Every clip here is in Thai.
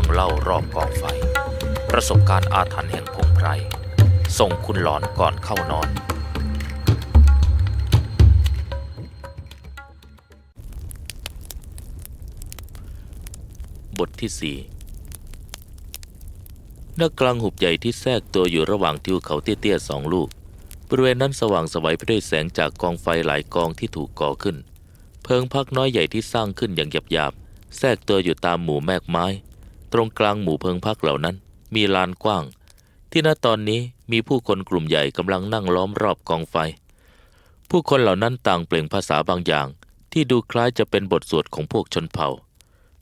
รื่องเล่ารอบกองไฟ ประสบการณ์อาถรรพ์แห่งพงไพร ส่งคุณหลอนก่อนเข้านอน บทที่สี่ณกลางหุบใหญ่ที่แทรกตัวอยู่ระหว่างทิวเขาเตี้ยๆสองลูก บริเวณนั้นสว่างสวัยไปด้วยแสงจากกองไฟหลายกองที่ถูกก่อขึ้น เพิงพักน้อยใหญ่ที่สร้างขึ้นอย่างหยาบๆแทรกตัวอยู่ตามหมู่แมกไม้ ตรงกลางหมู่เพิงพักเหล่านั้น มีลานกว้าง ที่ณตอนนี้มีผู้คนกลุ่มใหญ่กำลังนั่งล้อมรอบกองไฟ ผู้คนเหล่านั้นต่างเปล่งภาษาบางอย่าง ที่ดูคล้ายจะเป็นบทสวดของพวกชนเผ่า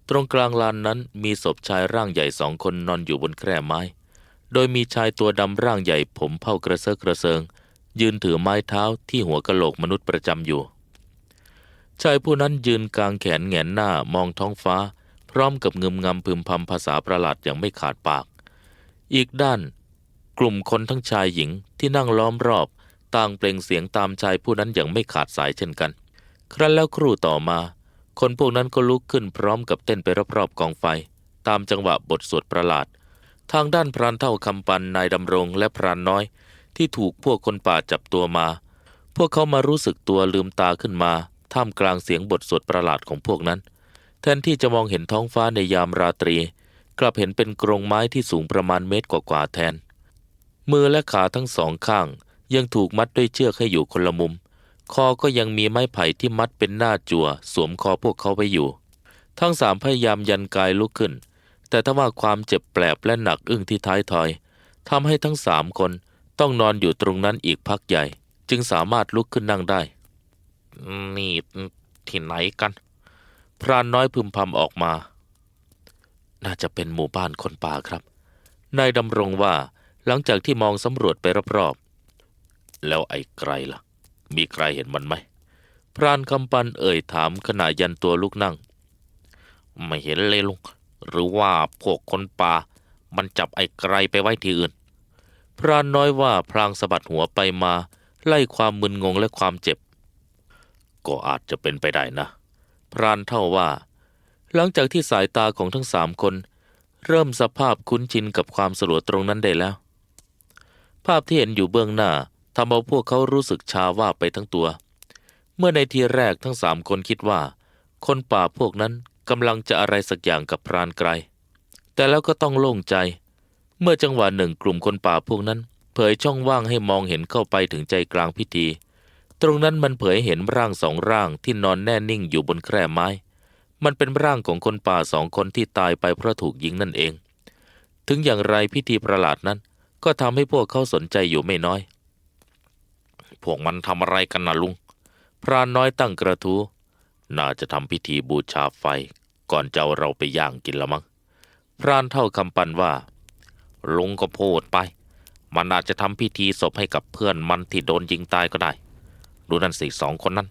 ตรงกลางลานนั้นมีศพชายร่างใหญ่สองคนนอนอยู่บนแคร่ไม้ โดยมีชายตัวดำร่างใหญ่ผมเผ่ากระเซาะกระเซิง ยืนถือไม้เท้าที่หัวกะโหลกมนุษย์ประจำอยู่ชายผู้นั้นยืนกลางแขนแหงนหน้ามองท้องฟ้า พร้อมกับเงึมงำพึมพำภาษาประหลาดอย่างไม่ขาดปาก อีกด้าน กลุ่มคนทั้งชายหญิงที่นั่งล้อมรอบ ต่างเปล่งเสียงตามชายผู้นั้นอย่างไม่ขาดสายเช่นกัน ครั้นแล้วครู่ต่อมา คนพวกนั้นก็ลุกขึ้นพร้อมกับเต้นไปรอบๆกองไฟ ตามจังหวะบทสวดประหลาด ทางด้านพรานเท่าคำปันนายดำรงและพรานน้อย ที่ถูกพวกคนป่าจับตัวมา พวกเขามารู้สึกตัวลืมตาขึ้นมาท่ามกลางเสียงบทสวดประหลาดของพวกนั้น แทนที่จะมองเห็นท้องฟ้าในยามราตรี กลับเห็นเป็นกรงไม้ที่สูงประมาณเมตรกว่าๆแทน มือและขาทั้งสองข้าง ยังถูกมัดด้วยเชือกให้อยู่คนละมุม คอก็ยังมีไม้ไผ่ที่มัดเป็นหน้าจั่ว สวมคอพวกเขาไว้อยู่ ทั้งสามพยายามยันกายลุกขึ้น แต่ถ้าว่าความเจ็บแปลบและหนักอึ้งที่ท้ายทอยทำให้ทั้งสามคนต้องนอนอยู่ตรงนั้นอีกพักใหญ่ จึงสามารถลุกขึ้นนั่งได้ นี่ที่ไหนกัน พรานน้อยพึมพำออกมา น่าจะเป็นหมู่บ้านคนป่าครับ นายดำรงว่าหลังจากที่มองสำรวจไปรอบๆ แล้วไอ้ไกรล่ะ มีใครเห็นมันไหม พรานคำปันเอ่ยถามขณะยันตัวลุกนั่ง ไม่เห็นเลยลุง หรือว่าพวกคนป่า มันจับไอ้ไกรไปไว้ที่อื่น พรานน้อยว่าพลางสะบัดหัวไปมา ไล่ความมึนงงและความเจ็บ ก็อาจจะเป็นไปได้นะ รานเท่าว่า หลังจากที่สายตาของทั้งสามคน เริ่มสภาพคุ้นชินกับความสลัวตรงนั้นได้แล้ว ภาพที่เห็นอยู่เบื้องหน้าทำเอาพวกเขารู้สึกชาว่าไปทั้งตัว เมื่อในทีแรกทั้งสามคนคิดว่า คนป่าพวกนั้นกำลังจะอะไรสักอย่างกับพรานไกร แต่แล้วก็ต้องโล่งใจ เมื่อจังหวะหนึ่งกลุ่มคนป่าพวกนั้น เผยช่องว่างให้มองเห็นเข้าไปถึงใจกลางพิธี ตรงนั้นมันเผยเห็นร่างสองร่างที่นอนแน่นิ่งอยู่บนแคร่ไม้ มันเป็นร่างของคนป่าสองคนที่ตายไปเพราะถูกยิงนั่นเอง ถึงอย่างไรพิธีประหลาดนั้น ก็ทำให้พวกเขาสนใจอยู่ไม่น้อย พวกมันทำอะไรกันนะลุง พรานน้อยตั้งกระทู้น่าจะทำพิธีบูชาไฟ ก่อนจะเอาเราไปย่างกินละมั้ง พรานเท่าคำปันว่า ลุงก็พูดไป มันอาจจะทำพิธีศพให้กับเพื่อนมันที่โดนยิงตายก็ได้ ดูนั่นสิสองคนนั้น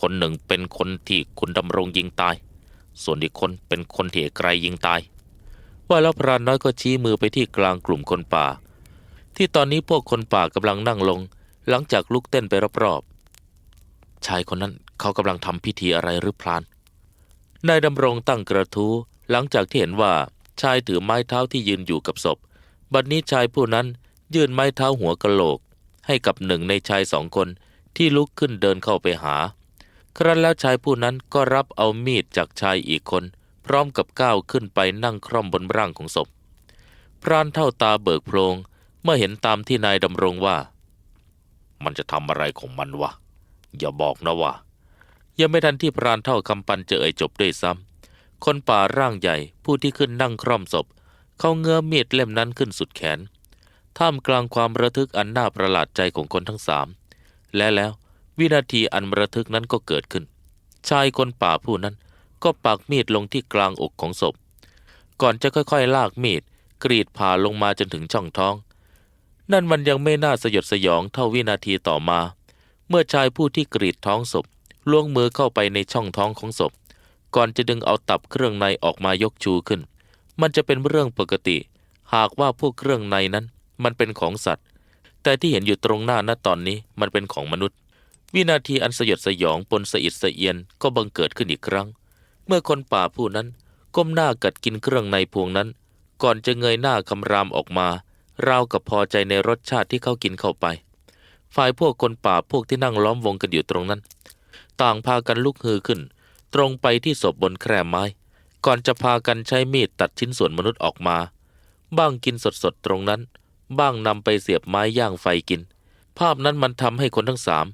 คนหนึ่งเป็นคนที่คุณดำรงยิงตาย ส่วนอีกคนเป็นคนที่ไกรยิงตาย ว่าแล้วพรานน้อยก็ชี้มือไปที่กลางกลุ่มคนป่า ที่ตอนนี้พวกคนป่ากำลังนั่งลง หลังจากลุกเต้นไปรอบๆชายคนนั้นเขากำลังทำพิธีอะไรหรือพลานนายดำรงตั้งกระทู้หลังจากที่เห็นว่าชายถือไม้เท้าที่ยืนอยู่กับศพ บัดนี้ชายผู้นั้นยื่นไม้เท้าหัวกะโหลก ให้กับหนึ่งในชายสองคน ที่ลุกขึ้นเดินเข้าไปหา ครั้นแล้วชายผู้นั้นก็รับเอามีดจากชายอีกคน พร้อมกับก้าวขึ้นไปนั่งคร่อมบนร่างของศพ พรานเท่าตาเบิกโพลงเมื่อเห็นตามที่นายดำรงว่า มันจะทำอะไรของมันวะ อย่าบอกนะว่า ยังไม่ทันที่พรานเท่าคำปันจะเอ่ยจบด้วยซ้ำคนป่าร่างใหญ่ผู้ที่ขึ้นนั่งคร่อมศพ เขาเงื้อมีดเล่มนั้นขึ้นสุดแขน ท่ามกลางความระทึกอันน่าประหลาดใจของคนทั้งสาม และแล้ววินาทีอันระทึกนั้นก็เกิดขึ้น ชายคนป่าผู้นั้นก็ปักมีดลงที่กลางอกของศพ ก่อนจะค่อยๆ ลากมีดกรีดผ่าลงมาจนถึงช่องท้อง นั่นมันยังไม่น่าสยดสยองเท่าวินาทีต่อมา เมื่อชายผู้ที่กรีดท้องศพล้วงมือเข้าไปในช่องท้องของศพ ก่อนจะดึงเอาตับเครื่องในออกมายกชูขึ้น มันจะเป็นเรื่องปกติ หากว่าพวกเครื่องในนั้น มันเป็นของสัตว์ แต่ที่เห็นอยู่ตรงหน้าณตอนนี้มันเป็นของมนุษย์ วินาทีอันสยดสยองปนสะอิดสะเอียนก็บังเกิดขึ้นอีกครั้ง เมื่อคนป่าผู้นั้นก้มหน้ากัดกินเครื่องในพวงนั้น ก่อนจะเงยหน้าคำรามออกมา ราวกับพอใจในรสชาติที่เขากินเข้าไป ฝ่ายพวกคนป่าพวกที่นั่งล้อมวงกันอยู่ตรงนั้น ต่างพากันลุกฮือขึ้น ตรงไปที่ศพบนแคร่ไม้ ก่อนจะพากันใช้มีดตัดชิ้นส่วนมนุษย์ออกมา บ้างกินสดๆตรงนั้น บ้างนำไปเสียบไม้ย่างไฟกิน ภาพนั้นมันทำให้คนทั้งสาม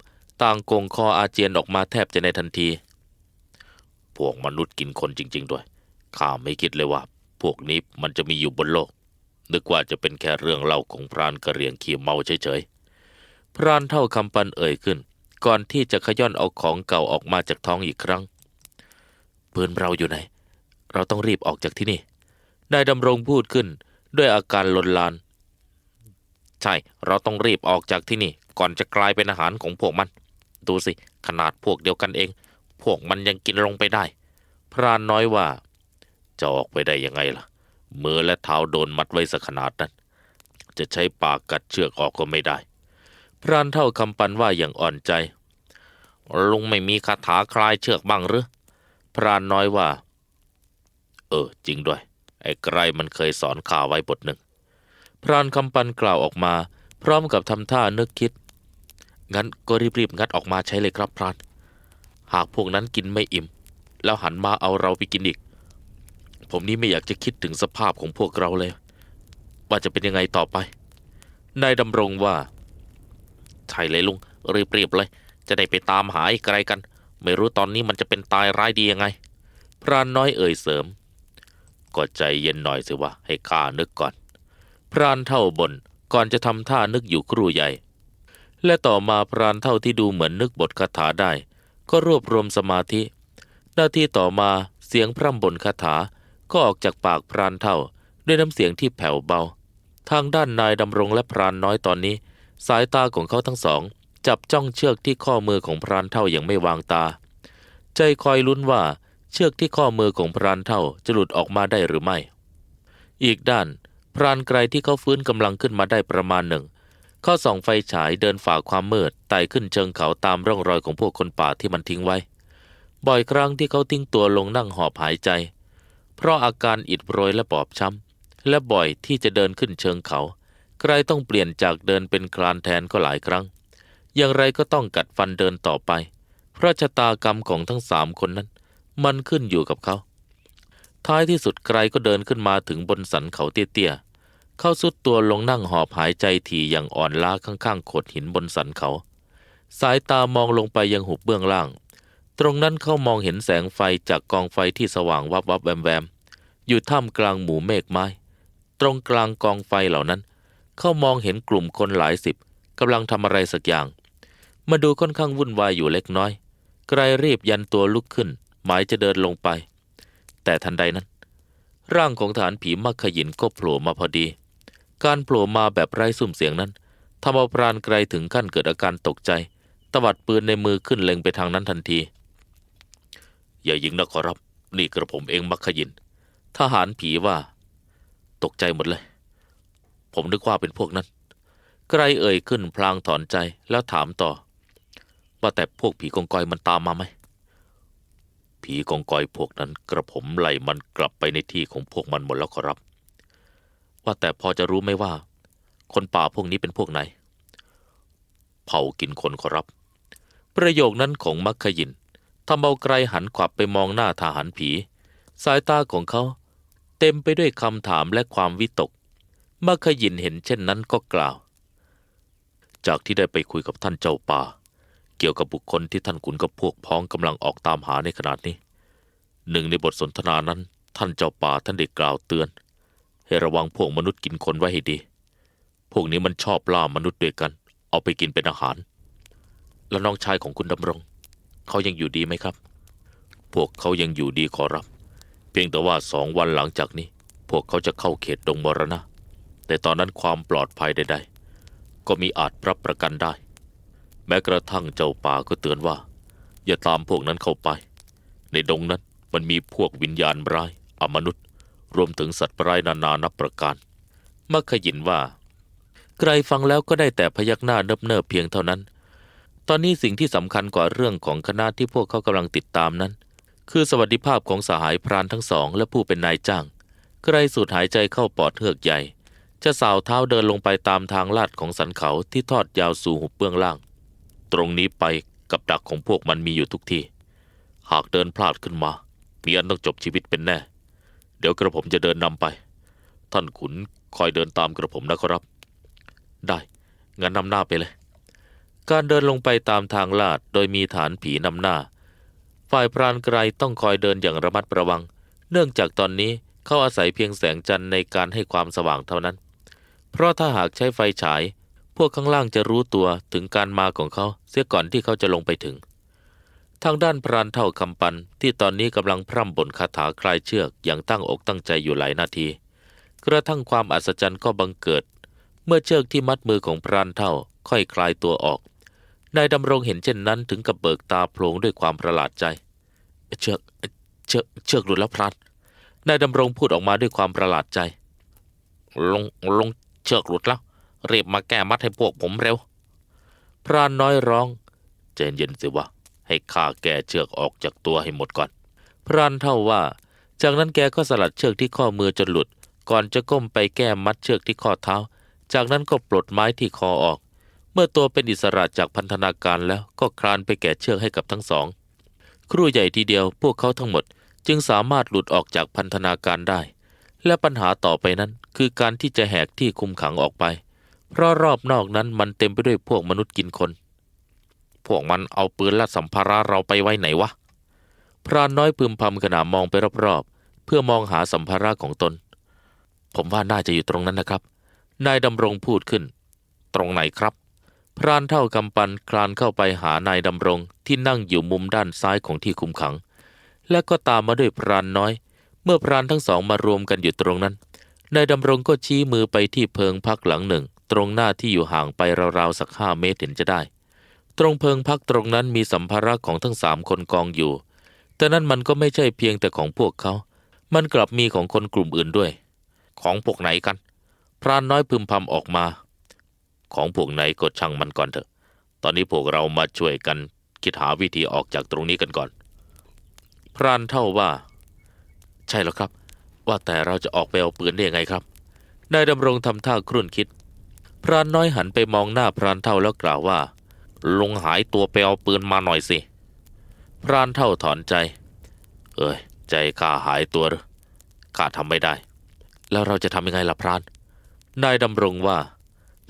ต่างโกงคออาเจียนออกมาแทบจะในทันที พวกมนุษย์กินคนจริง ๆ ด้วย ข้าไม่คิดเลยว่า พวกนี้มันจะมีอยู่บนโลก นึกว่าจะเป็นแค่เรื่องเล่าของพรานกระเรียงขี้เมาเฉยๆ พรานเท่าคำปันเอ่ยขึ้น ก่อนที่จะขย้อนเอาของเก่าออกมาจากท้องอีกครั้งปืนเราอยู่ไหน เราต้องรีบออกจากที่นี่ นายดำรงพูดขึ้น ด้วยอาการลนลาน ช่ เราต้องรีบออกจากที่นี่ ก่อนจะกลายเป็นอาหารของพวกมัน ดูสิ ขนาดพวกเดียวกันเอง พวกมันยังกินลงไปได้ พรานน้อยว่า จะออกไปได้ยังไงล่ะ มือและเท้าโดนมัดไว้สักขนาดนั้น จะใช้ปากกัดเชือกออกก็ไม่ได้ พรานเท่าคำปันว่าอย่างอ่อนใจ ลุงไม่มีคาถาคลายเชือกบ้างหรือ พรานน้อยว่า เออ จริงด้วย ไอ้ไกรมันเคยสอนข่าไว้บทหนึ่ง พรานคำปันกล่าวออกมา พร้อมกับทำท่านึกคิด งั้นก็รีบๆ งัดออกมาใช้เลยครับพราน หากพวกนั้นกินไม่อิ่ม แล้วหันมาเอาเราไปกินอีก ผมนี่ไม่อยากจะคิดถึงสภาพของพวกเราเลย ว่าจะเป็นยังไงต่อไป นายดำรงว่า ใช่เลยลุงรีบๆเลย จะได้ไปตามหาไอ้ไกลกัน ไม่รู้ตอนนี้มันจะเป็นตายร้ายดียังไง พรานน้อยเอ่ยเสริม ก็ใจเย็นหน่อยสิวะให้ข้านึกก่อน รานเท่าบนก่อนจะทำท่านึกอยู่ครู่ใหญ่ และต่อมาพรานเท่าที่ดูเหมือนนึกบทคาถาได้ ก็รวบรวมสมาธิ หน้าที่ต่อมาเสียงพร่ำบนคาถาก็ออกจากปากพรานเท่าด้วยน้ำเสียงที่แผ่วเบา ทางด้านนายดำรงและพรานน้อยตอนนี้ สายตาของเขาทั้งสอง จับจ้องเชือกที่ข้อมือของพรานเท่าอย่างไม่วางตา ใจคอยลุ้นว่าเชือกที่ข้อมือของพรานเท่าจะหลุดออกมาได้หรือไม่ อีกด้าน พรานไกรที่เขาฟื้นกำลังขึ้นมาได้ประมาณหนึ่ง เขาส่องไฟฉายเดินฝ่าความมืดไต่ขึ้นเชิงเขาตามร่องรอยของพวกคนป่าที่มันทิ้งไว้ บ่อยครั้งที่เขาทิ้งตัวลงนั่งหอบหายใจ เพราะอาการอิดโรยและบอบช้ำ และบ่อยที่จะเดินขึ้นเชิงเขาไกรต้องเปลี่ยนจากเดินเป็นคลานแทนก็หลายครั้ง อย่างไรก็ต้องกัดฟันเดินต่อไป เพราะชะตากรรมของทั้งสามคนนั้น มันขึ้นอยู่กับเขา ท้ายที่สุดไกรก็เดินขึ้นมาถึงบนสันเขาเตี้ยๆ เข้าสุดตัวลงนั่งหอบหายใจถี่อย่างอ่อนล้าข้างๆโขดหินบนสันเขา สายตามองลงไปยังหุบเบื้องล่าง ตรงนั้นเขามองเห็นแสงไฟจากกองไฟที่สว่างวับวับแวมแวมอยู่ท่ามกลางหมู่เมฆไม้ ตรงกลางกองไฟเหล่านั้น เขามองเห็นกลุ่มคนหลายสิบกำลังทำอะไรสักอย่าง มาดูค่อนข้างวุ่นวายอยู่เล็กน้อย ไกรรีบยันตัวลุกขึ้น หมายจะเดินลงไป แต่ทันใดนั้น ร่างของฐานผีมักขยินก็โผล่มาพอดี การโผล่มาแบบไร้สุ่มเสียงนั้นทำเอาพรานไกรถึงขั้นเกิดอาการตกใจ ตวัดปืนในมือขึ้นเล็งไปทางนั้นทันที อย่ายิงนะขอรับ นี่กระผมเองมักขยิน ทหารผีว่า ตกใจหมดเลย ผมนึกว่าเป็นพวกนั้น ไกรเอ่ยขึ้นพลางถอนใจแล้วถามต่อ ว่าแต่พวกผีกองกอยมันตามมาไหม ผีกองกอยพวกนั้นกระผมไล่มันกลับไปในที่ของพวกมันหมดแล้วขอรับ ว่าแต่พอจะรู้ไหมว่า คนป่าพวกนี้เป็นพวกไหน เผากินคนขอรับ ประโยคนั้นของมักขยินทำเอาไกรหันขวับไปมองหน้าทหารผี สายตาของเขาเต็มไปด้วยคำถามและความวิตกมักขยินเห็นเช่นนั้นก็กล่าว จากที่ได้ไปคุยกับท่านเจ้าป่า เกี่ยวกับบุคคลที่ท่านขุนกับพวกพ้องกำลังออกตามหาในขณะนี้ หนึ่งในบทสนทนานั้น ท่านเจ้าป่าท่านได้กล่าวเตือน ให้ระวังพวกมนุษย์กินคนไว้ให้ดี พวกนี้มันชอบล่ามนุษย์ด้วยกัน เอาไปกินเป็นอาหาร แล้วน้องชายของคุณดำรง เขายังอยู่ดีไหมครับ พวกเขายังอยู่ดีขอรับ เพียงแต่ว่าสองวันหลังจากนี้ พวกเขาจะเข้าเขตดงมรณะ แต่ตอนนั้นความปลอดภัยใด ๆ ก็มีอาจรับประกันได้ แม้กระทั่งเจ้าป่าก็เตือนว่า อย่าตามพวกนั้นเข้าไป ในดงนั้นมันมีพวกวิญญาณร้ายอมนุษย์ รวมถึงสัตว์ร้ายนานานับประการ มักขยินว่าไกรฟังแล้วก็ได้แต่พยักหน้าเนิบๆเพียงเท่านั้น ตอนนี้สิ่งที่สำคัญกว่าเรื่องของคณะที่พวกเขากำลังติดตามนั้น คือสวัสดิภาพของสหายพรานทั้งสองและผู้เป็นนายจ้างไกรสูดหายใจเข้าปอดเฮือกใหญ่ จะสาวเท้าเดินลงไปตามทางลาดของสันเขาที่ทอดยาวสู่หุบเบื้องล่าง ตรงนี้ไปกับดักของพวกมันมีอยู่ทุกที่ หากเดินพลาดขึ้นมา มีอันต้องจบชีวิตเป็นแน่ เดี๋ยวกระผมจะเดินนำไป ท่านขุนคอยเดินตามกระผมนะครับ ได้งั้นนำหน้าไปเลย การเดินลงไปตามทางลาดโดยมีฐานผีนำหน้า ฝ่ายพรานไกรต้องคอยเดินอย่างระมัดระวัง เนื่องจากตอนนี้เขาอาศัยเพียงแสงจันทร์ในการให้ความสว่างเท่านั้น เพราะถ้าหากใช้ไฟฉาย พวกข้างล่างจะรู้ตัวถึงการมาของเขาเสียก่อนที่เขาจะลงไปถึง ทางด้านพรานเท่าคำปันที่ตอนนี้กำลังพร่ำบ่นคาถาคลายเชือกอย่างตั้งอกตั้งใจอยู่หลายนาที กระทั่งความอัศจรรย์ก็บังเกิด เมื่อเชือกที่มัดมือของพรานเท่าค่อยคลายตัวออก นายดำรงเห็นเช่นนั้นถึงกับเบิกตาโพลงด้วยความประหลาดใจ เชือกเชือกเชือกหลุดแล้วพรานนายดำรงพูดออกมาด้วยความประหลาดใจ ลงลงเชือกหลุดแล้ว รีบมาแก้มัดให้พวกผมเร็ว พรานน้อยร้องใจนเย็นสิวะ ให้ข้าแกเชือกออกจากตัวให้หมดก่อน พรานเท่าว่า จากนั้นแกก็สลัดเชือกที่ข้อมือจนหลุด ก่อนจะก้มไปแก้มัดเชือกที่ข้อเท้า จากนั้นก็ปลดไม้ที่คอออก เมื่อตัวเป็นอิสระจากพันธนาการแล้วก็คลานไปแก่เชือกให้กับทั้งสอง ครู่ใหญ่ทีเดียวพวกเขาทั้งหมด จึงสามารถหลุดออกจากพันธนาการได้และปัญหาต่อไปนั้นคือการที่จะแหกที่คุมขังออกไป เพราะรอบนอกนั้นมันเต็มไปด้วยพวกมนุษย์กินคน พวกมันเอาปืนและสัมภาระเราไปไว้ไหนวะ พรานน้อยพึมพำขณะมองไปรอบๆ เพื่อมองหาสัมภาระของตน ผมว่าน่าจะอยู่ตรงนั้นนะครับ นายดำรงพูดขึ้น ตรงไหนครับ พรานเท่ากำปันคลานเข้าไปหานายดำรงที่นั่งอยู่มุมด้านซ้ายของที่คุมขัง และก็ตามมาด้วยพรานน้อย เมื่อพรานทั้งสองมารวมกันอยู่ตรงนั้น นายดำรงก็ชี้มือไปที่เพิงพักหลังหนึ่ง ตรงหน้าที่อยู่ห่างไปราวๆสักห้าเมตรเห็นจะได้ ตรงเพิงพักตรงนั้นมีสัมภาระของทั้งสามคนกองอยู่ แต่นั่นมันก็ไม่ใช่เพียงแต่ของพวกเขา มันกลับมีของคนกลุ่มอื่นด้วย ของพวกไหนกัน พรานน้อยพึมพำออกมา ของพวกไหนก็ช่างมันก่อนเถอะ ตอนนี้พวกเรามาช่วยกันคิดหาวิธีออกจากตรงนี้กันก่อน พรานเท่าว่า ใช่แล้วครับ ว่าแต่เราจะออกไปเอาปืนได้ยังไงครับนายดำรงทำท่าครุ่นคิด พรานน้อยหันไปมองหน้าพรานเท่าแล้วกล่าวว่าลงหายตัวไปเอาปืนมาหน่อยสิ พรานเท่าถอนใจ เอ้ย ใจข้าหายตัวหรือข้าทำไม่ได้ แล้วเราจะทำยังไงล่ะพราน นายดำรงว่า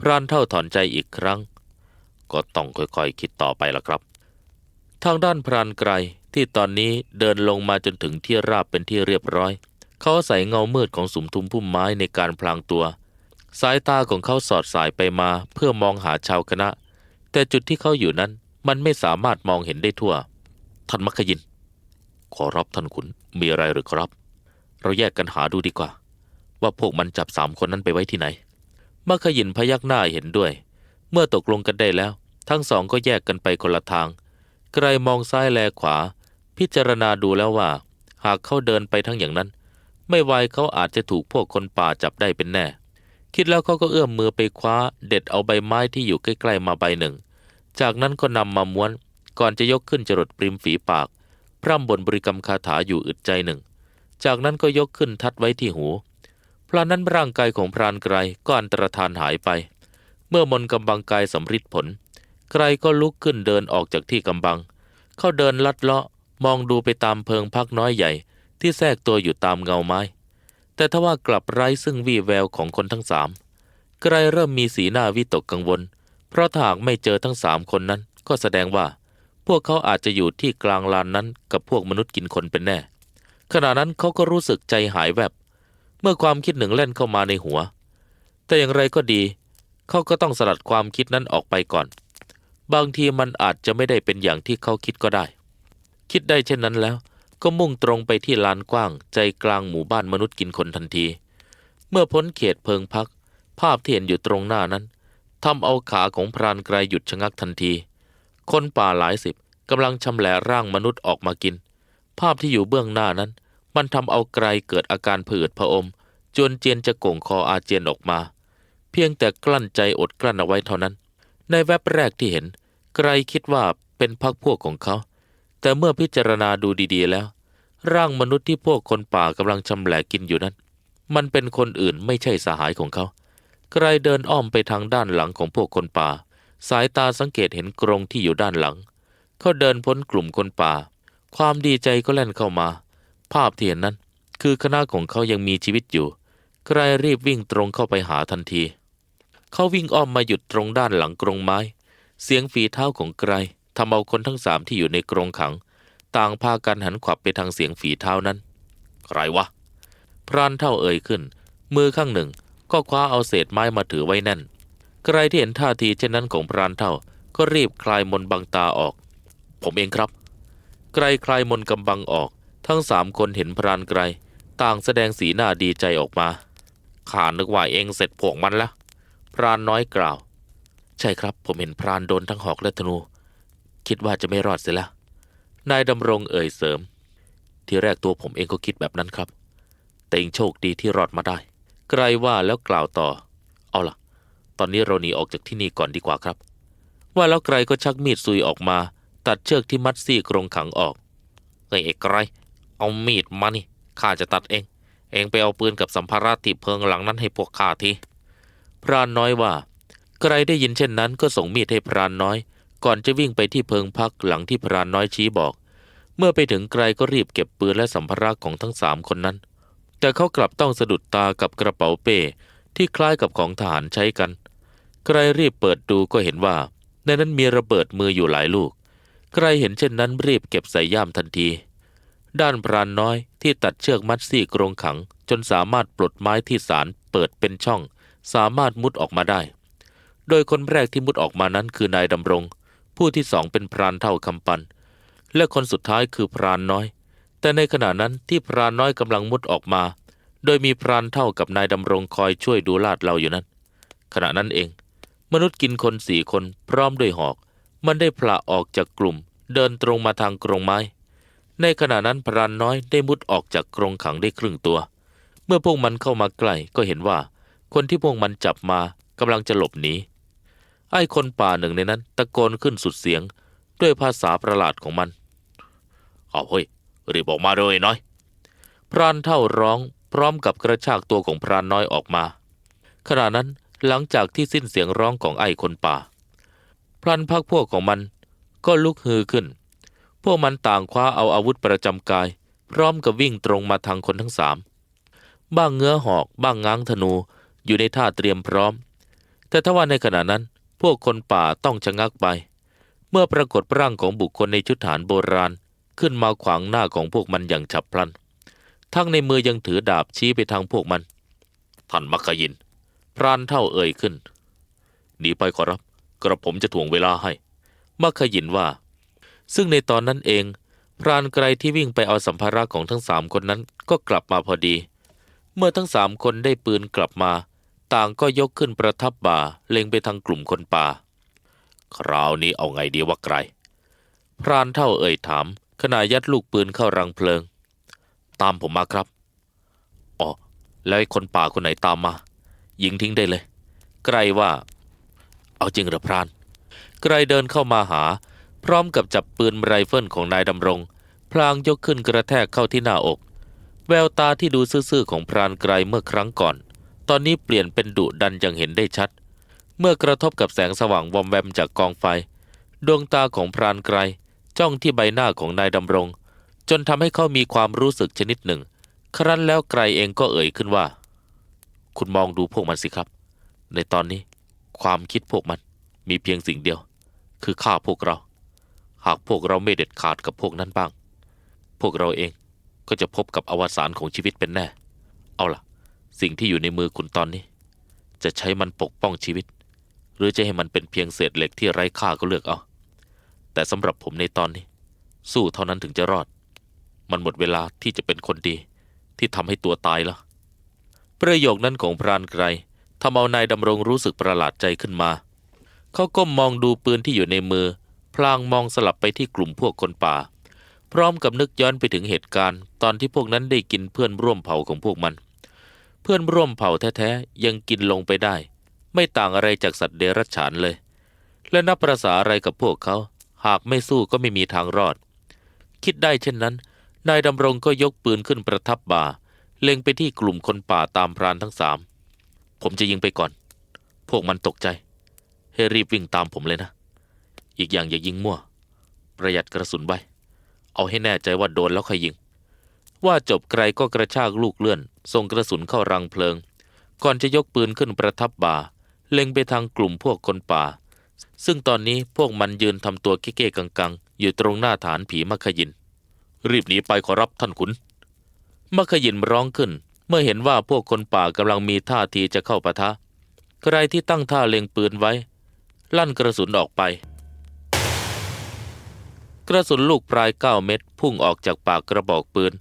พรานเท่าถอนใจอีกครั้ง ก็ต้องค่อยๆคิดต่อไปละครับ ทางด้านพรานไกรที่ตอนนี้เดินลงมาจนถึงที่ราบเป็นที่เรียบร้อย เขาใส่เงามืดของสุมทุมพุ่มไม้ในการพลางตัว สายตาของเขาสอดสายไปมาเพื่อมองหาชาวคณะ แต่จุดที่เขาอยู่นั้นมันไม่สามารถมองเห็นได้ทั่ว ท่านมัคคยิน ขอรับท่านขุนมีอะไรหรือครับ เราแยกกันหาดูดีกว่า ว่าพวกมันจับสามคนนั้นไปไว้ที่ไหน มัคคยินพยักหน้าเห็นด้วย เมื่อตกลงกันได้แล้ว ทั้งสองก็แยกกันไปคนละทางไกรมองซ้ายแลขวา พิจารณาดูแล้วว่า หากเขาเดินไปทั้งอย่างนั้น ไม่ไวเขาอาจจะถูกพวกคนป่าจับได้เป็นแน่ คิดแล้วเขาก็เอื้อมมือไปคว้า เด็ดเอาใบไม้ที่อยู่ใกล้ๆมาใบหนึ่ง จากนั้นก็นำมาม้วน ก่อนจะยกขึ้นจรดปริมฝีปาก พร่ำบนบริกรรมคาถาอยู่อึดใจหนึ่ง จากนั้นก็ยกขึ้นทัดไว้ที่หูพลานนั้นร่างกายของพรานไกรก็อันตรธานหายไป เมื่อมนกำบังกายสำฤทธิ์ผล ไกรก็ลุกขึ้นเดินออกจากที่กำบัง เขาเดินลัดเลาะมองดูไปตามเพิงพักน้อยใหญ่ ที่แทรกตัวอยู่ตามเงาไม้ แต่ทว่ากลับไร้ซึ่งวี่แววของคนทั้งสามไกรเริ่มมีสีหน้าวิตกกังวล เพราะถ้าหากไม่เจอทั้งสามคนนั้น ก็แสดงว่า พวกเขาอาจจะอยู่ที่กลางลานนั้นกับพวกมนุษย์กินคนเป็นแน่ ขณะนั้นเขาก็รู้สึกใจหายแวบ เมื่อความคิดหนึ่งเล่นเข้ามาในหัว แต่อย่างไรก็ดี เขาก็ต้องสลัดความคิดนั้นออกไปก่อน บางทีมันอาจจะไม่ได้เป็นอย่างที่เขาคิดก็ได้ คิดได้เช่นนั้นแล้ว ก็มุ่งตรงไปที่ลานกว้างใจกลางหมู่บ้านมนุษย์กินคนทันที เมื่อพ้นเขตเพิงพัก ภาพที่เห็นอยู่ตรงหน้านั้นทำเอาขาของพรานไกรหยุดชะงักทันที คนป่าหลายสิบกำลังชำแหละร่างมนุษย์ออกมากิน ภาพที่อยู่เบื้องหน้านั้น มันทำเอาไกรเกิดอาการผืดผะอมจนเจียนจะโก่งคออาเจียนออกมา เพียงแต่กลั้นใจอดกลั้นเอาไว้เท่านั้น ในแวบแรกที่เห็น ไกรคิดว่าเป็นพักพวกของเขา แต่เมื่อพิจารณาดูดีๆแล้ว ร่างมนุษย์ที่พวกคนป่ากำลังชำแหละกินอยู่นั้น มันเป็นคนอื่นไม่ใช่สหายของเขาไกรเดินอ้อมไปทางด้านหลังของพวกคนป่า สายตาสังเกตเห็นกรงที่อยู่ด้านหลัง เขาเดินพ้นกลุ่มคนป่า ความดีใจก็แล่นเข้ามา ภาพที่เห็นนั้น คือคณะของเขายังมีชีวิตอยู่ไกรรีบวิ่งตรงเข้าไปหาทันที เขาวิ่งอ้อมมาหยุดตรงด้านหลังกรงไม้ เสียงฝีเท้าของไกร ทำเอาคนทั้งสามที่อยู่ในกรงขัง ต่างพากันหันขวับไปทางเสียงฝีเท้านั้น ใครวะ พรานเท่าเอ่ยขึ้น มือข้างหนึ่งก็คว้าเอาเศษไม้มาถือไว้แน่น ใครที่เห็นท่าทีเช่นนั้นของพรานเท่าก็รีบคลายมนบังตาออก ผมเองครับ ไกรคลายมนกำบังออก ทั้งสามคนเห็นพรานไกรต่างแสดงสีหน้าดีใจออกมาข้านึกว่าเองเสร็จพวกมันแล้ว พรานน้อยกล่าว ใช่ครับผมเห็นพรานโดนทั้งหอกและธนู คิดว่าจะไม่รอดเสียแล้ว นายดำรงเอ่ยเสริม ทีแรกตัวผมเองก็คิดแบบนั้นครับ แต่ยังโชคดีที่รอดมาได้ ไกลว่าแล้วกล่าวต่อ เอาล่ะ ตอนนี้เราหนีออกจากที่นี่ก่อนดีกว่าครับ ว่าแล้วไกลก็ชักมีดซุยออกมา ตัดเชือกที่มัดซี่กรงขังออกเฮ้ยไอ้ไกลเอามีดมานี่ข้าจะตัดเอง เองไปเอาปืนกับสัมภาระติดเพลิงหลังนั้นให้พวกข้าทีพรานน้อยว่า ไกรได้ยินเช่นนั้นก็ส่งมีดให้พรานน้อย ก่อนจะวิ่งไปที่เพิงพักหลังที่พรานน้อยชี้บอก เมื่อไปถึงไกรก็รีบเก็บปืนและสัมภาระของทั้งสามคนนั้น แต่เขากลับต้องสะดุดตากับกระเป๋าเป้ที่คล้ายกับของทหารใช้กันไกรรีบเปิดดูก็เห็นว่า ในนั้นมีระเบิดมืออยู่หลายลูกไกรเห็นเช่นนั้นรีบเก็บใส่ย่ามทันที ด้านพรานน้อยที่ตัดเชือกมัดซี่กรงขัง จนสามารถปลดไม้ที่สารเปิดเป็นช่อง สามารถมุดออกมาได้ โดยคนแรกที่มุดออกมานั้นคือนายดำรง ผู้ที่สองเป็นพรานเท่าคำปัน และคนสุดท้ายคือพรานน้อย แต่ในขณะนั้นที่พรานน้อยกำลังมุดออกมา โดยมีพรานเท่ากับนายดำรงคอยช่วยดูลาดเราอยู่นั้น ขณะนั้นเอง มนุษย์กินคนสี่คนพร้อมด้วยหอก มันได้พละออกจากกลุ่ม เดินตรงมาทางกรงไม้ ในขณะนั้นพรานน้อยได้มุดออกจากกรงขังได้ครึ่งตัว เมื่อพวกมันเข้ามาใกล้ก็เห็นว่า คนที่พวกมันจับมากำลังจะหลบหนี ไอ้คนป่าหนึ่งในนั้น ตะโกนขึ้นสุดเสียง ด้วยภาษาประหลาดของมัน เอาเฮ้ย รีบออกมาเลยน้อย พรานเท่าร้องพร้อมกับกระชากตัวของพรานน้อยออกมา ขณะนั้นหลังจากที่สิ้นเสียงร้องของไอ้คนป่าพลันพักพวกของมันก็ลุกฮือขึ้น พวกมันต่างคว้าเอาอาวุธประจำกาย พร้อมกับวิ่งตรงมาทางคนทั้งสามบ้างเงื้อหอก บ้างง้างธนูอยู่ในท่าเตรียมพร้อม แต่ถ้าว่าในขณะนั้น พวกคนป่าต้องชะงักไป เมื่อปรากฏร่างของบุคคลในชุดฐานโบราณขึ้นมาขวางหน้าของพวกมันอย่างฉับพลัน ทั้งในมือยังถือดาบชี้ไปทางพวกมัน ท่านมักขยิน พรานเท่าเอ่ยขึ้น หนีไปขอรับ กระผมจะถ่วงเวลาให้ มักขยินว่า ซึ่งในตอนนั้นเอง พรานไกรที่วิ่งไปเอาสัมภาระของทั้งสามคนนั้นก็กลับมาพอดี เมื่อทั้งสามคนได้ปืนกลับมา ต่างก็ยกขึ้นประทับบ่าเล็งไปทางกลุ่มคนป่า คราวนี้เอาไงดีวะไกรพรานเท่าเอ่ยถาม ขณะยัดลูกปืนเข้ารังเพลิง ตามผมมาครับอ๋อแล้วไอ้คนป่าคนไหนตามมา ยิงทิ้งได้เลย ไกรว่า เอาจริงหรือพราน ไกรเดินเข้ามาหา พร้อมกับจับปืนไรเฟิลของนายดำรง พลางยกขึ้นกระแทกเข้าที่หน้าอก แววตาที่ดูซื่อๆของพรานไกรเมื่อครั้งก่อน ตอนนี้เปลี่ยนเป็นดุดันอย่างเห็นได้ชัด เมื่อกระทบกับแสงสว่างวอมแวมจากกองไฟ ดวงตาของพรานไกรจ้องที่ใบหน้าของนายดำรง จนทำให้เขามีความรู้สึกชนิดหนึ่ง ครั้นแล้วไกรเองก็เอ่ยขึ้นว่า คุณมองดูพวกมันสิครับ ในตอนนี้ ความคิดพวกมันมีเพียงสิ่งเดียว คือฆ่าพวกเรา หากพวกเราไม่เด็ดขาดกับพวกนั้นบ้าง พวกเราเองก็จะพบกับอวสานของชีวิตเป็นแน่ เอาล่ะ สิ่งที่อยู่ในมือคุณตอนนี้ จะใช้มันปกป้องชีวิต หรือจะให้มันเป็นเพียงเศษเหล็กที่ไร้ค่าก็เลือกเอาแต่สำหรับผมในตอนนี้ สู้เท่านั้นถึงจะรอด มันหมดเวลาที่จะเป็นคนดี ที่ทำให้ตัวตายแล้วประโยคนั้นของพรานไกรทำเอานายดำรงรู้สึกประหลาดใจขึ้นมา เขาก้มมองดูปืนที่อยู่ในมือ พลางมองสลับไปที่กลุ่มพวกคนป่า พร้อมกับนึกย้อนไปถึงเหตุการณ์ ตอนที่พวกนั้นได้กินเพื่อนร่วมเผ่าของพวกมัน พื่อนร่วมเผ่าแท้ๆ ยังกินลงไปได้ ไม่ต่างอะไรจากสัตว์เดรัจฉานเลย และนับประสาอะไรกับพวกเขา หากไม่สู้ก็ไม่มีทางรอด คิดได้เช่นนั้น นายดำรงก็ยกปืนขึ้นประทับบ่า เล็งไปที่กลุ่มคนป่าตามพรานทั้งสามผมจะยิงไปก่อน พวกมันตกใจ ให้รีบวิ่งตามผมเลยนะ อีกอย่างอย่ายิงมั่ว ประหยัดกระสุนไว้ เอาให้แน่ใจว่าโดนแล้วค่อยยิง ว่าจบไกรก็กระชากลูกเลื่อนส่งกระสุนเข้ารังเพลิง ก่อนจะยกปืนขึ้นประทับบ่า เล็งไปทางกลุ่มพวกคนป่า ซึ่งตอนนี้พวกมันยืนทำตัวเก้ๆกังๆ อยู่ตรงหน้าฐานผีมัคยิน รีบหนีไปขอรับท่านขุนมัคคยินร้องขึ้น เมื่อเห็นว่าพวกคนป่ากำลังมีท่าทีจะเข้าปะทะ ใครที่ตั้งท่าเล็งปืนไว้ ลั่นกระสุนออกไป กระสุนลูกปลายเก้าเม็ดพุ่งออกจากปากกระบอกปืน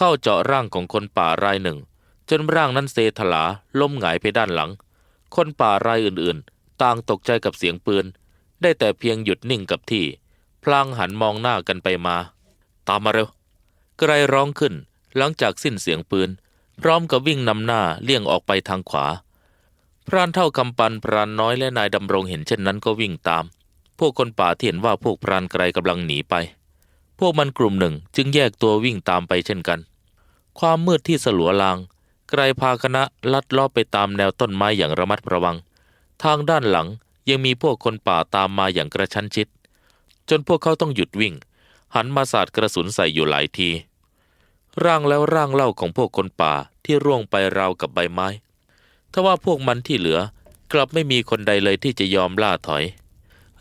เข้าเจาะร่างของคนป่ารายหนึ่ง จนร่างนั้นเซถลาล้มหงายไปด้านหลัง คนป่ารายอื่นๆ ต่างตกใจกับเสียงปืน ได้แต่เพียงหยุดนิ่งกับที่ พลางหันมองหน้ากันไปมา ตามมาเร็วไกรร้องขึ้นหลังจากสิ้นเสียงปืน พร้อมกับวิ่งนำหน้าเลี่ยงออกไปทางขวา พรานเท่ากำปันพรานน้อยและนายดำรงเห็นเช่นนั้นก็วิ่งตาม พวกคนป่าที่เห็นว่าพวกพรานไกรกำลังหนีไป พวกมันกลุ่มหนึ่งจึงแยกตัววิ่งตามไปเช่นกัน ความมืดที่สลัวลาง ไกรพาคณะลัดลาะไปตามแนวต้นไม้อย่างระมัดระวัง ทางด้านหลังยังมีพวกคนป่าตามมาอย่างกระชั้นชิด จนพวกเขาต้องหยุดวิ่ง หันมาสาดกระสุนใส่อยู่หลายที ร่างแล้วร่างเล่าของพวกคนป่าที่ร่วงไปราวกับใบไม้ทว่าพวกมันที่เหลือกลับไม่มีคนใดเลยที่จะยอมล่าถอย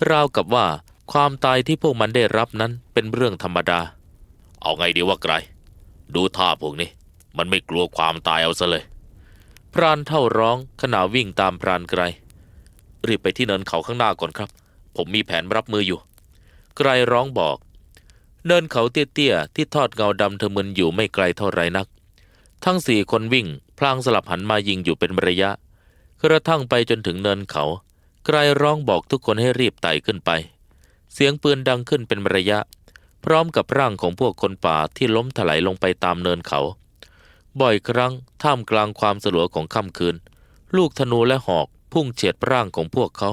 ราวกับว่า ความตายที่พวกมันได้รับนั้นเป็นเรื่องธรรมดา เอาไงดีว่าไกล ดูท่าพวกนี้ มันไม่กลัวความตายเอาซะเลย พรานเท่าร้องขณะวิ่งตามพรานไกล รีบไปที่เนินเขาข้างหน้าก่อนครับ ผมมีแผนรับมืออยู่ ไกลร้องบอก เนินเขาเตี้ยๆที่ทอดเงาดำเทะมึนอยู่ไม่ไกลเท่าไรนัก ทั้งสี่คนวิ่ง พลางสลับหันมายิงอยู่เป็นระยะ กระทั่งไปจนถึงเนินเขา ไกลร้องบอกทุกคนให้รีบไต่ขึ้นไป เสียงปืนดังขึ้นเป็นระยะ พร้อมกับร่างของพวกคนป่าที่ล้มถลายลงไปตามเนินเขา บ่อยครั้งท่ามกลางความสลัวของค่ำคืน ลูกธนูและหอกพุ่งเฉียดร่างของพวกเขา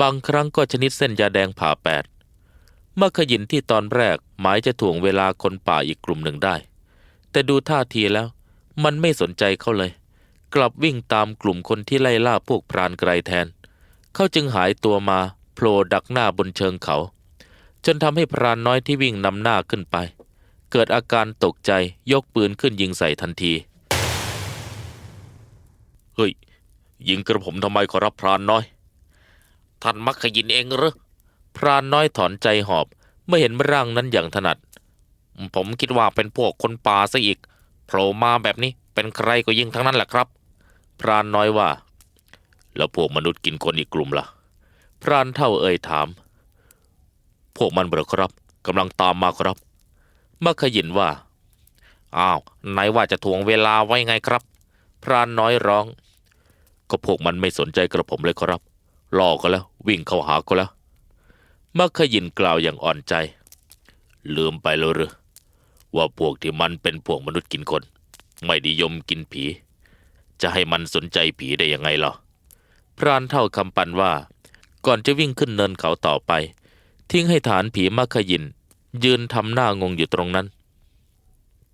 บางครั้งก็ชนิดเส้นยาแดงผ่าแปดมัคคยินที่ตอนแรกหมายจะถ่วงเวลาคนป่าอีกกลุ่มหนึ่งได้ แต่ดูท่าทีแล้วมันไม่สนใจเขาเลย กลับวิ่งตามกลุ่มคนที่ไล่ล่าพวกพรานไกลแทน เขาจึงหายตัวมา โผล่ดักหน้าบนเชิงเขา จนทำให้พรานน้อยที่วิ่งนำหน้าขึ้นไป เกิดอาการตกใจยกปืนขึ้นยิงใส่ทันที เฮ้ย ยิงกระผมทำไมขอรับพรานน้อย ท่านมักขยินเองหรือพรานน้อยถอนใจหอบเมื่อเห็นร่างนั้นอย่างถนัด ผมคิดว่าเป็นพวกคนป่าซะอีกโผล่มาแบบนี้เป็นใครก็ยิงทั้งนั้นแหละครับ พรานน้อยว่า แล้วพวกมนุษย์กินคนอีกกลุ่มล่ะ พรานเท่าเอ่ยถาม พวกมันเบรอครับกำลังตามมาครับมักขยินว่า อ้าวไหนว่าจะทวงเวลาไว้ไงครับ พรานน้อยร้อง ก็พวกมันไม่สนใจกระผมเลยครับล่อก็แล้ว วิ่งเข้าหาก็แล้วมักขยินกล่าวอย่างอ่อนใจ ลืมไปแล้วหรือว่าพวกที่มันเป็นพวกมนุษย์กินคน ไม่นิยมกินผี จะให้มันสนใจผีได้ยังไงล่ะพรานเท่าคำปันว่า ก่อนจะวิ่งขึ้นเนินเขาต่อไป ทิ้งให้ฐานผีมักขยิน ยืนทำหน้างงอยู่ตรงนั้น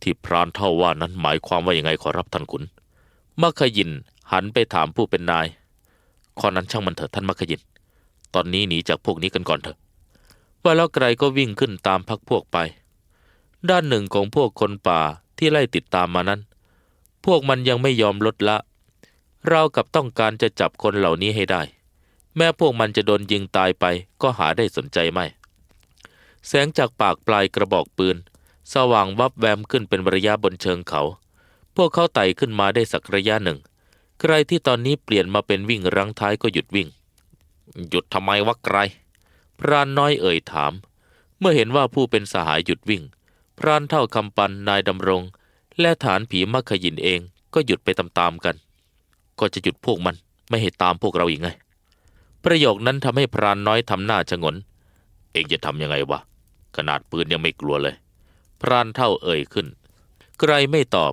ที่พรานเท่าว่านั้นหมายความว่ายังไงขอรับท่านขุนมักขยินหันไปถามผู้เป็นนายข้อนั้นช่างมันเถอะท่านมักขยิน ตอนนี้หนีจากพวกนี้กันก่อนเถอะ ว่าแล้วไกรก็วิ่งขึ้นตามพักพวกไป ด้านหนึ่งของพวกคนป่าที่ไล่ติดตามมานั้น พวกมันยังไม่ยอมลดละ เรากับต้องการจะจับคนเหล่านี้ให้ได้ แม้พวกมันจะโดนยิงตายไปก็หาได้สนใจไม่ แสงจากปากปลายกระบอกปืน สว่างวับแวมขึ้นเป็นระยะบนเชิงเขา พวกเขาไต่ขึ้นมาได้สักระยะหนึ่ง ใครที่ตอนนี้เปลี่ยนมาเป็นวิ่งรังท้ายก็หยุดวิ่ง หยุดทำไมวะไกรพรานน้อยเอ่ยถาม เมื่อเห็นว่าผู้เป็นสหายหยุดวิ่ง พรานเท่าคำปันนายดำรง และฐานผีมักขยินเองก็หยุดไปตามๆกัน ก็จะหยุดพวกมันไม่ให้ตามพวกเราอีกไง ประโยคนั้นทำให้พรานน้อยทำหน้าชงน เองจะทำยังไงวะ ขนาดปืนยังไม่กลัวเลย พรานเท่าเอ่ยขึ้นไกรไม่ตอบ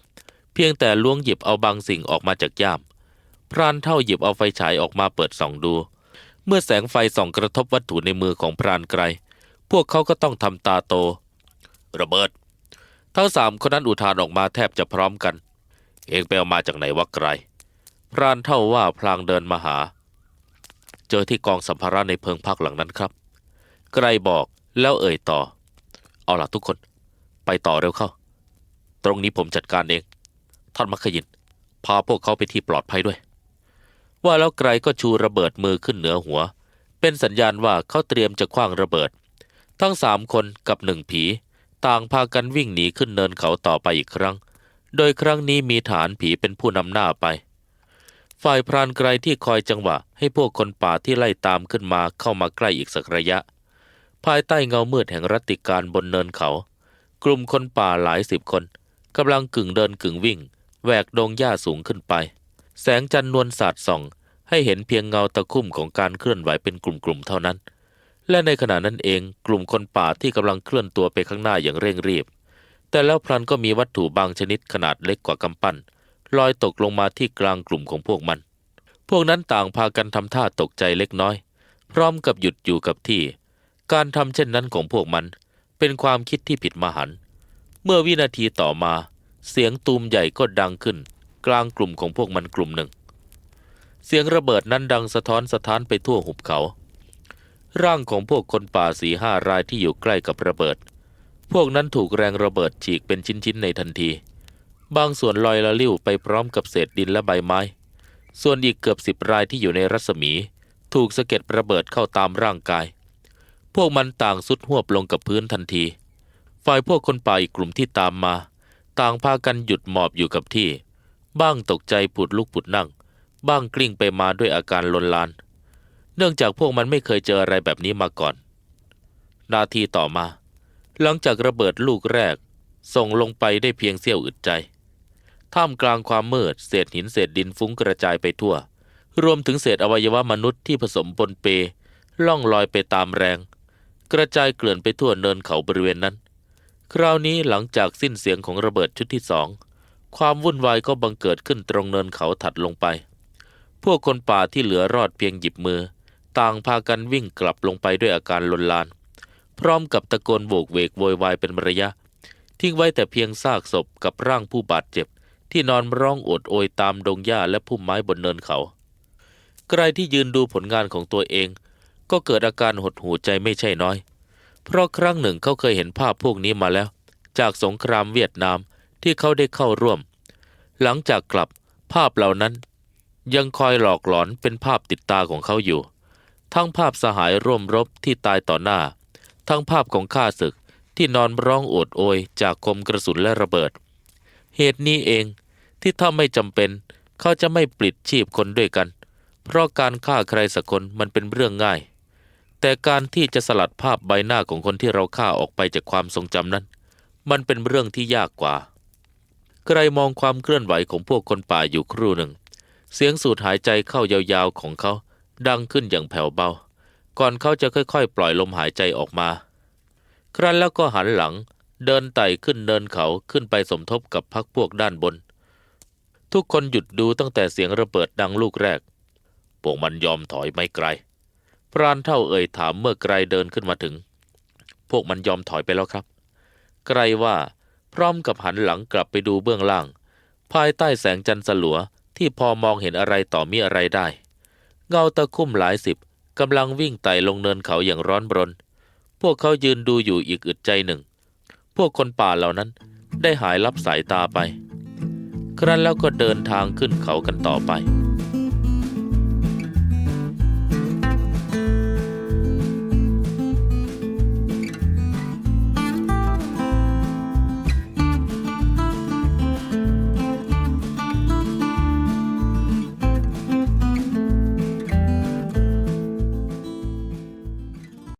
เพียงแต่ล้วงหยิบเอาบางสิ่งออกมาจากย่าม พรานเท่าหยิบเอาไฟฉายออกมาเปิดส่องดู เมื่อแสงไฟส่องกระทบวัตถุในมือของพรานไกร พวกเขาก็ต้องทำตาโต ระเบิด ทั้งสามคนนั้นอุทานออกมาแทบจะพร้อมกัน เองไปเอามาจากไหนวะไกร พรานเท่าว่าพลางเดินมาหา เจอที่กองสัมภาระในเพิงพักหลังนั้นครับ ไกรบอกแล้วเอ่ยต่อ เอาล่ะทุกคน ไปต่อเร็วเข้า ตรงนี้ผมจัดการเอง ท่านมัคคยิน พาพวกเขาไปที่ปลอดภัยด้วย ว่าแล้วไกรก็ชูระเบิดมือขึ้นเหนือหัว เป็นสัญญาณว่าเขาเตรียมจะคว้างระเบิด ทั้งสามคนกับหนึ่งผี ต่างพากันวิ่งหนีขึ้นเนินเขาต่อไปอีกครั้ง โดยครั้งนี้มีฐานผีเป็นผู้นำหน้าไป ฝ่ายพรานไกรที่คอยจังหวะ ให้พวกคนป่าที่ไล่ตามขึ้นมาเข้ามาใกล้อีกสักระยะ ภายใต้เงามืดแห่งรัติการบนเนินเขา กลุ่มคนป่าหลายสิบคนกำลังกึ่งเดินกึ่งวิ่งแหวกดงหญ้าสูงขึ้นไป แสงจันทร์นวลสาดส่อง ให้เห็นเพียงเงาตะคุ่มของการเคลื่อนไหวเป็นกลุ่มๆเท่านั้น และในขณะนั้นเองกลุ่มคนป่าที่กำลังเคลื่อนตัวไปข้างหน้าอย่างเร่งรีบ แต่แล้วพลันก็มีวัตถุบางชนิดขนาดเล็กกว่ากำปั้น ลอยตกลงมาที่กลางกลุ่มของพวกมัน พวกนั้นต่างพากันทำท่าตกใจเล็กน้อย พร้อมกับหยุดอยู่กับที่ การทำเช่นนั้นของพวกมัน เป็นความคิดที่ผิดมหัน เมื่อวินาทีต่อมา เสียงตูมใหญ่ก็ดังขึ้น กลางกลุ่มของพวกมันกลุ่มหนึ่ง เสียงระเบิดนั้นดังสะท้อนสะท้านไปทั่วหุบเขา ร่างของพวกคนป่าสีห้ารายที่อยู่ใกล้กับระเบิด พวกนั้นถูกแรงระเบิดฉีกเป็นชิ้นๆในทันที บางส่วนลอยละลิ้วไปพร้อมกับเศษดินและใบไม้ ส่วนอีกเกือบสิบรายที่อยู่ในรัศมี ถูกสะเก็ดระเบิดเข้าตามร่างกาย พวกมันต่างสุดหวบลงกับพื้นทันที ฝ่ายพวกคนป่าอีกกลุ่มที่ตามมา ต่างพากันหยุดหมอบอยู่กับที่ บ้างตกใจผุดลุกผุดนั่ง บ้างกลิ้งไปมาด้วยอาการลนลาน เนื่องจากพวกมันไม่เคยเจออะไรแบบนี้มาก่อน นาทีต่อมา หลังจากระเบิดลูกแรก ส่งลงไปได้เพียงเสี้ยวอึดใจ ท่ามกลางความมืด เศษหินเศษดินฟุ้งกระจายไปทั่ว รวมถึงเศษอวัยวะมนุษย์ที่ผสมปนเป ล่องลอยไปตามแรง กระจายเกลื่อนไปทั่วเนินเขาบริเวณนั้น คราวนี้หลังจากสิ้นเสียงของระเบิดชุดที่สอง ความวุ่นวายก็บังเกิดขึ้นตรงเนินเขาถัดลงไป พวกคนป่าที่เหลือรอดเพียงหยิบมือ ต่างพากันวิ่งกลับลงไปด้วยอาการลนลาน พร้อมกับตะโกนโบกเวกโวยวายเป็นระยะ ทิ้งไว้แต่เพียงซากศพกับร่างผู้บาดเจ็บ ที่นอนร้องโอดโอยตามดงหญ้าและพุ่มไม้บนเนินเขา ใครที่ยืนดูผลงานของตัวเอง ก็เกิดอาการหดหูใจไม่ใช่น้อย เพราะครั้งหนึ่งเขาเคยเห็นภาพพวกนี้มาแล้ว จากสงครามเวียดนามที่เขาได้เข้าร่วม หลังจากกลับภาพเหล่านั้น ยังคอยหลอกหลอนเป็นภาพติดตาของเขาอยู่ ทั้งภาพสหายร่วมรบที่ตายต่อหน้า ทั้งภาพของข้าศึกที่นอนร้องโอดโอยจากคมกระสุนและระเบิด เหตุนี้เองที่ถ้าไม่จำเป็น เขาจะไม่ปลิดชีพคนด้วยกัน เพราะการฆ่าใครสักคนมันเป็นเรื่องง่าย แต่การที่จะสลัดภาพใบหน้าของคนที่เราฆ่าออกไปจากความทรงจำนั้น มันเป็นเรื่องที่ยากกว่า ใครมองความเคลื่อนไหวของพวกคนป่าอยู่ครู่หนึ่ง เสียงสูดหายใจเข้ายาวๆของเขา ดังขึ้นอย่างแผ่วเบา ก่อนเขาจะค่อยๆ ปล่อยลมหายใจออกมา ครั้นแล้วก็หันหลัง เดินไต่ขึ้นเนินเขาขึ้นไปสมทบกับพักพวกด้านบน ทุกคนหยุดดูตั้งแต่เสียงระเบิดดังลูกแรกพวกมันยอมถอยไม่ไกล พรานเท่าเอ่ยถามเมื่อไกลเดินขึ้นมาถึง พวกมันยอมถอยไปแล้วครับ ไกลว่าพร้อมกับหันหลังกลับไปดูเบื้องล่าง ภายใต้แสงจันทร์สลัวที่พอมองเห็นอะไรต่อมีอะไรได้ เงาตะคุ่มหลายสิบกำลังวิ่งไต่ลงเนินเขาอย่างร้อนบรน พวกเขายืนดูอยู่อีกอึดใจหนึ่ง พวกคนป่าเหล่านั้นได้หายลับสายตาไป ครั้นแล้วก็เดินทางขึ้นเขากันต่อไป